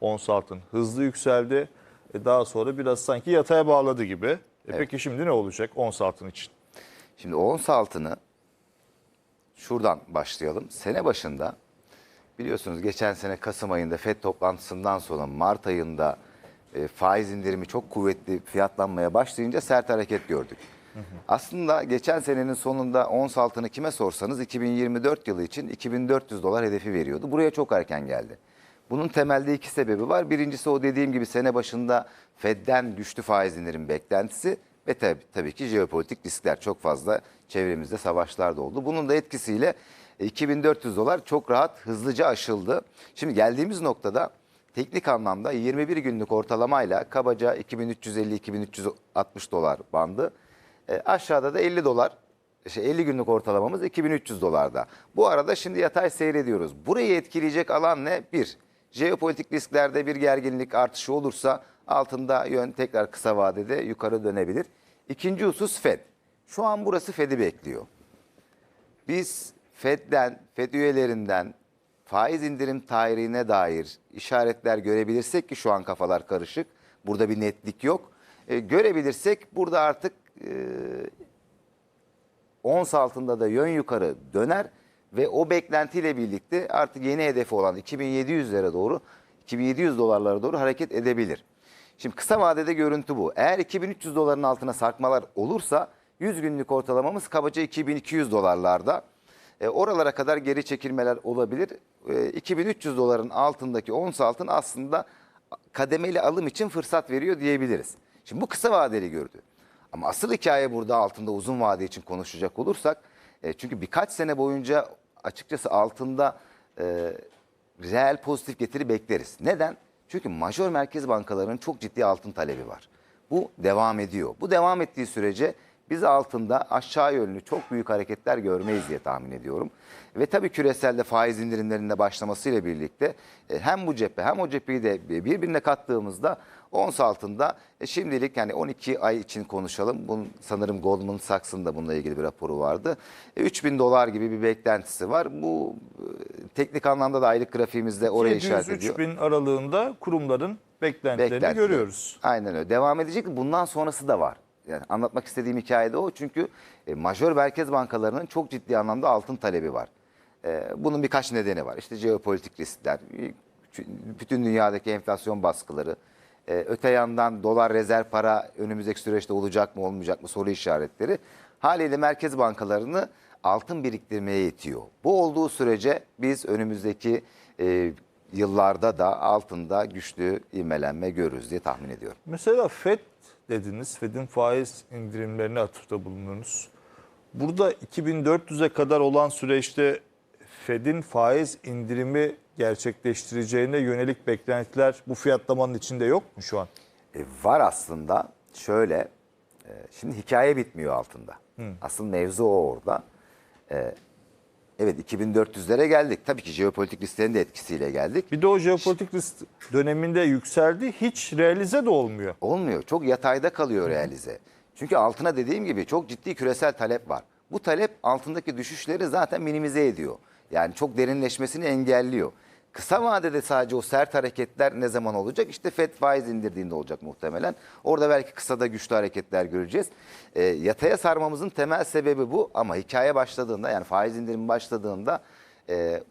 ons altın hızlı yükseldi. E, daha sonra biraz sanki yataya bağladı gibi. E, Peki şimdi ne olacak ons altın için? Şimdi ons altını şuradan başlayalım. Sene başında biliyorsunuz geçen sene Kasım ayında FED toplantısından sonra Mart ayında e, faiz indirimi çok kuvvetli fiyatlanmaya başlayınca sert hareket gördük. Aslında geçen senenin sonunda ons altını kime sorsanız 2024 yılı için 2400 dolar hedefi veriyordu. Buraya çok erken geldi. Bunun temelde iki sebebi var. Birincisi o dediğim gibi sene başında Fed'den güçlü faiz indirim beklentisi ve tabii, tabii ki jeopolitik riskler çok fazla çevremizde savaşlar da oldu. Bunun da etkisiyle e, 2400 dolar çok rahat hızlıca aşıldı. Şimdi geldiğimiz noktada teknik anlamda 21 günlük ortalamayla kabaca 2350-2360 dolar bandı. E, aşağıda da 50 dolar şey 50 günlük ortalamamız 2300 dolarda. Bu arada şimdi yatay seyrediyoruz. Burayı etkileyecek alan ne? Bir, jeopolitik risklerde bir gerginlik artışı olursa altında yön tekrar kısa vadede yukarı dönebilir. İkinci husus FED. Şu an burası FED'i bekliyor. Biz FED'den, FED üyelerinden faiz indirim tarihine dair işaretler görebilirsek ki şu an kafalar karışık. Burada bir netlik yok. E, görebilirsek burada artık e, ons altında da yön yukarı döner ve o beklentiyle birlikte artık yeni hedefi olan 2700'lere doğru 2700 dolarlara doğru hareket edebilir. Şimdi kısa vadede görüntü bu. Eğer 2300 doların altına sarkmalar olursa 100 günlük ortalamamız kabaca 2200 dolarlarda. E, oralara kadar geri çekilmeler olabilir. E, 2300 doların altındaki ons altın aslında kademeli alım için fırsat veriyor diyebiliriz. Şimdi bu kısa vadeli gördü. Ama asıl hikaye burada altında uzun vade için konuşacak olursak e, çünkü birkaç sene boyunca açıkçası altında e, reel pozitif getiri bekleriz. Neden? Çünkü majör merkez bankalarının çok ciddi altın talebi var. Bu devam ediyor. Bu devam ettiği sürece biz altında aşağı yönlü çok büyük hareketler görmeyiz diye tahmin ediyorum. Ve tabii küreselde faiz indirimlerinde başlamasıyla birlikte e, hem bu cephe hem o cepheyi de birbirine kattığımızda ons altında e, şimdilik yani 12 ay için konuşalım. Bunun sanırım Goldman Sachs'ın da bununla ilgili bir raporu vardı. E, 3000 dolar gibi bir beklentisi var. Bu e, teknik anlamda da aylık grafiğimizde oraya işaret ediyor. 700-3000 aralığında kurumların beklentilerini Beklentileri. görüyoruz. Aynen öyle. Devam edecek. Bundan sonrası da var. Yani anlatmak istediğim hikaye de o. Çünkü e, majör merkez bankalarının çok ciddi anlamda altın talebi var. E, bunun birkaç nedeni var. İşte jeopolitik riskler, e, bütün dünyadaki enflasyon baskıları, e, öte yandan dolar rezerv para önümüzdeki süreçte olacak mı olmayacak mı soru işaretleri. Haliyle merkez bankalarını altın biriktirmeye itiyor. Bu olduğu sürece biz önümüzdeki e, yıllarda da altında güçlü ivmelenme görürüz diye tahmin ediyorum. Mesela FED dediniz. FED'in faiz indirimlerine atıfta bulundunuz. Burada 2400'e kadar olan süreçte FED'in faiz indirimi gerçekleştireceğine yönelik beklentiler bu fiyatlamanın içinde yok mu şu an? E, var aslında. Şöyle, e, şimdi hikaye bitmiyor altında. Asıl mevzu o orada. E, evet 2400'lere geldik. Tabii ki jeopolitik risklerin de etkisiyle geldik. Bir de o jeopolitik risk döneminde yükseldi. Hiç realize de olmuyor. Olmuyor. Çok yatayda kalıyor realize. Çünkü altına dediğim gibi çok ciddi küresel talep var. Bu talep altındaki düşüşleri zaten minimize ediyor. Yani çok derinleşmesini engelliyor. Kısa vadede sadece o sert hareketler ne zaman olacak? İşte FED faiz indirdiğinde olacak muhtemelen. Orada belki kısada güçlü hareketler göreceğiz. E, yataya sarmamızın temel sebebi bu ama hikaye başladığında yani faiz indirimi başladığında e,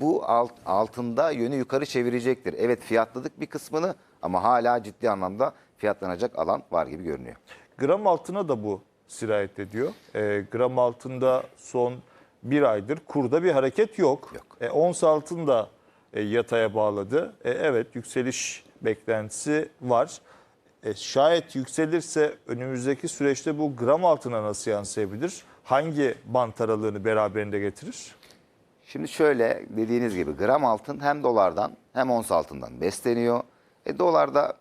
bu alt, altında yönü yukarı çevirecektir. Evet fiyatladık bir kısmını ama hala ciddi anlamda fiyatlanacak alan var gibi görünüyor. Gram altına da bu sirayet ediyor. E, gram altında son bir aydır kurda bir hareket yok. Yok. E, ons altın da e, yataya bağladı. E, evet yükseliş beklentisi var. E, şayet yükselirse önümüzdeki süreçte bu gram altına nasıl yansıyabilir? Hangi bant aralığını beraberinde getirir? Şimdi şöyle dediğiniz gibi gram altın hem dolardan hem ons altından besleniyor. E, dolarda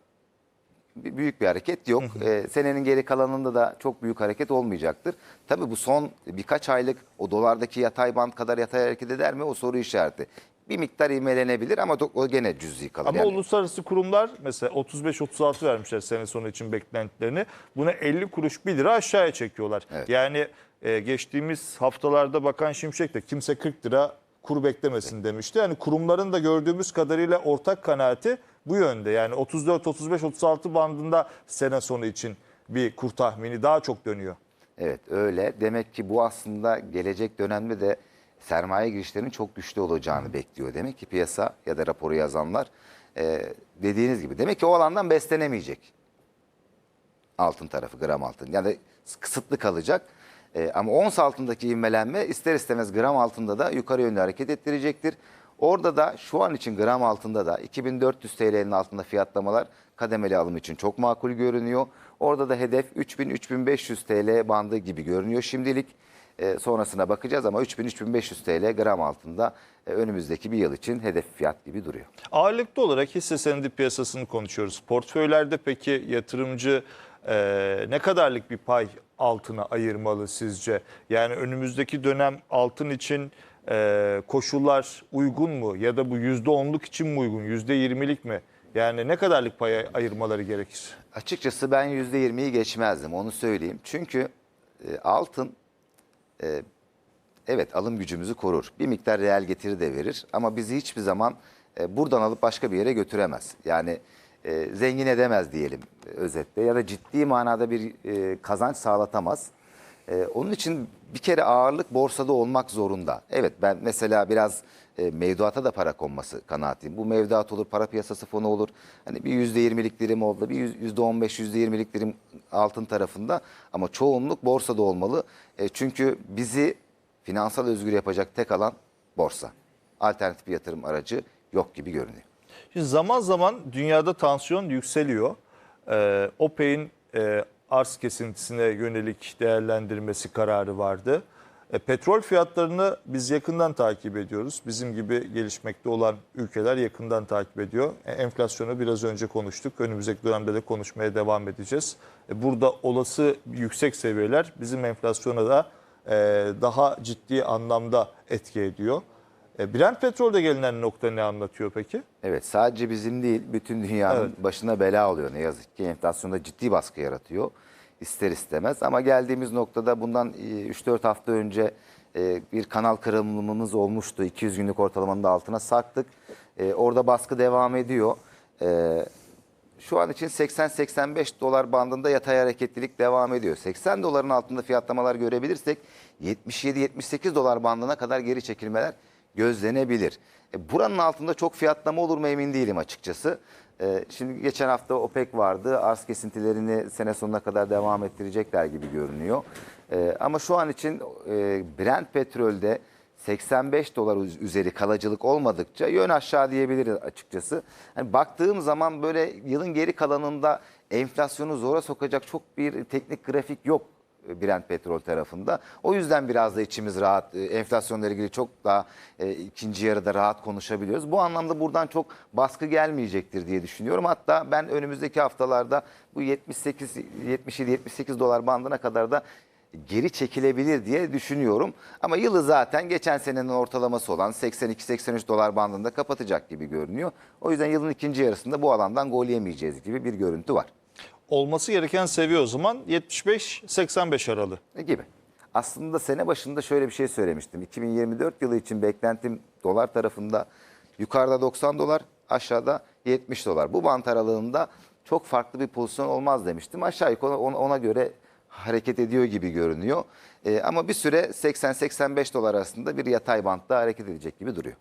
bir- büyük bir hareket yok. E, senenin geri kalanında da çok büyük hareket olmayacaktır. Tabii bu son birkaç aylık o dolardaki yatay band kadar yatay hareket eder mi o soru işareti. Bir miktar ivmelenebilir ama o gene cüzi kalır. Ama Yani uluslararası kurumlar mesela 35-36 vermişler sene sonu için beklentilerini. Buna 50 kuruş 1 lira aşağıya çekiyorlar. Evet. Yani e, geçtiğimiz haftalarda Bakan Şimşek de kimse 40 lira kur beklemesin demişti. Yani kurumların da gördüğümüz kadarıyla ortak kanaati bu yönde. Yani 34, 35, 36 bandında sene sonu için bir kur tahmini daha çok dönüyor. Evet öyle. Demek ki bu aslında gelecek dönemde de sermaye girişlerinin çok güçlü olacağını bekliyor. Demek ki piyasa ya da raporu yazanlar e, dediğiniz gibi. Demek ki o alandan beslenemeyecek. Altın tarafı gram altın. Yani kısıtlı kalacak. E, ama ons altındaki ivmelenme ister istemez gram altında da yukarı yönlü hareket ettirecektir. Orada da şu an için gram altında da 2400 TL'nin altında fiyatlamalar kademeli alım için çok makul görünüyor. Orada da hedef 3000-3500 TL bandı gibi görünüyor şimdilik. E, sonrasına bakacağız ama 3000-3500 TL gram altında e, önümüzdeki bir yıl için hedef fiyat gibi duruyor. Ağırlıklı olarak hisse senedi piyasasını konuşuyoruz. Portföylerde peki yatırımcı e, ne kadarlık bir pay altına ayırmalı sizce? Yani önümüzdeki dönem altın için e, koşullar uygun mu? Ya da bu %10'luk için mi uygun? %20'lik mi? Yani ne kadarlık pay ayırmaları gerekir? Açıkçası ben %20'yi geçmezdim onu söyleyeyim. Çünkü e, altın e, evet alım gücümüzü korur. Bir miktar reel getiri de verir ama bizi hiçbir zaman e, buradan alıp başka bir yere götüremez. Yani e, zengin edemez diyelim e, özetle ya da ciddi manada bir e, kazanç sağlatamaz. E, onun için bir kere ağırlık borsada olmak zorunda. Evet ben mesela biraz e, mevduata da para konması kanaatiyim. Bu mevduat olur, para piyasası fonu olur. Hani bir %20'lik dilim oldu, bir yüz- %15, %20'lik dilim altın tarafında. Ama çoğunluk borsada olmalı. E, çünkü bizi finansal özgür yapacak tek alan borsa. Alternatif bir yatırım aracı yok gibi görünüyor. Şimdi zaman zaman dünyada tansiyon yükseliyor. Ee, OPEC'in e, arz kesintisine yönelik değerlendirmesi kararı vardı. E, petrol fiyatlarını biz yakından takip ediyoruz. Bizim gibi gelişmekte olan ülkeler yakından takip ediyor. E, enflasyonu biraz önce konuştuk. Önümüzdeki dönemde de konuşmaya devam edeceğiz. E, burada olası yüksek seviyeler bizim enflasyona da e, daha ciddi anlamda etki ediyor. E, Brent petrolde gelinen nokta ne anlatıyor peki? Evet sadece bizim değil bütün dünyanın Evet. başına bela oluyor ne yazık ki. Enflasyonda ciddi baskı yaratıyor ister istemez. Ama geldiğimiz noktada bundan e, 3-4 hafta önce e, bir kanal kırılımımız olmuştu. 200 günlük ortalamanın da altına sarktık. E, Orada baskı devam ediyor. E, Şu an için 80-85 dolar bandında yatay hareketlilik devam ediyor. 80 doların altında fiyatlamalar görebilirsek 77-78 dolar bandına kadar geri çekilmeler gözlenebilir. E, buranın altında çok fiyatlama olur mu emin değilim açıkçası. E, şimdi geçen hafta OPEC vardı. Arz kesintilerini sene sonuna kadar devam ettirecekler gibi görünüyor. E, ama şu an için e, Brent petrolde 85 dolar üz- üzeri kalıcılık olmadıkça yön aşağı diyebiliriz açıkçası. Yani baktığım zaman böyle yılın geri kalanında enflasyonu zora sokacak çok bir teknik grafik yok Brent petrol tarafında. O yüzden biraz da içimiz rahat. E, Enflasyonla ilgili çok daha e, ikinci yarıda rahat konuşabiliyoruz. Bu anlamda buradan çok baskı gelmeyecektir diye düşünüyorum. Hatta ben önümüzdeki haftalarda bu 78 77 78 dolar bandına kadar da geri çekilebilir diye düşünüyorum. Ama yılı zaten geçen senenin ortalaması olan 82-83 dolar bandında kapatacak gibi görünüyor. O yüzden yılın ikinci yarısında bu alandan gol yemeyeceğiz gibi bir görüntü var. Olması gereken seviye o zaman 75-85 aralığı. Ne gibi? Aslında sene başında şöyle bir şey söylemiştim. 2024 yılı için beklentim dolar tarafında yukarıda 90 dolar, aşağıda 70 dolar. Bu bant aralığında çok farklı bir pozisyon olmaz demiştim. Aşağı yukarı ona, ona göre hareket ediyor gibi görünüyor. Ee, ama bir süre 80-85 dolar arasında bir yatay bantta hareket edecek gibi duruyor.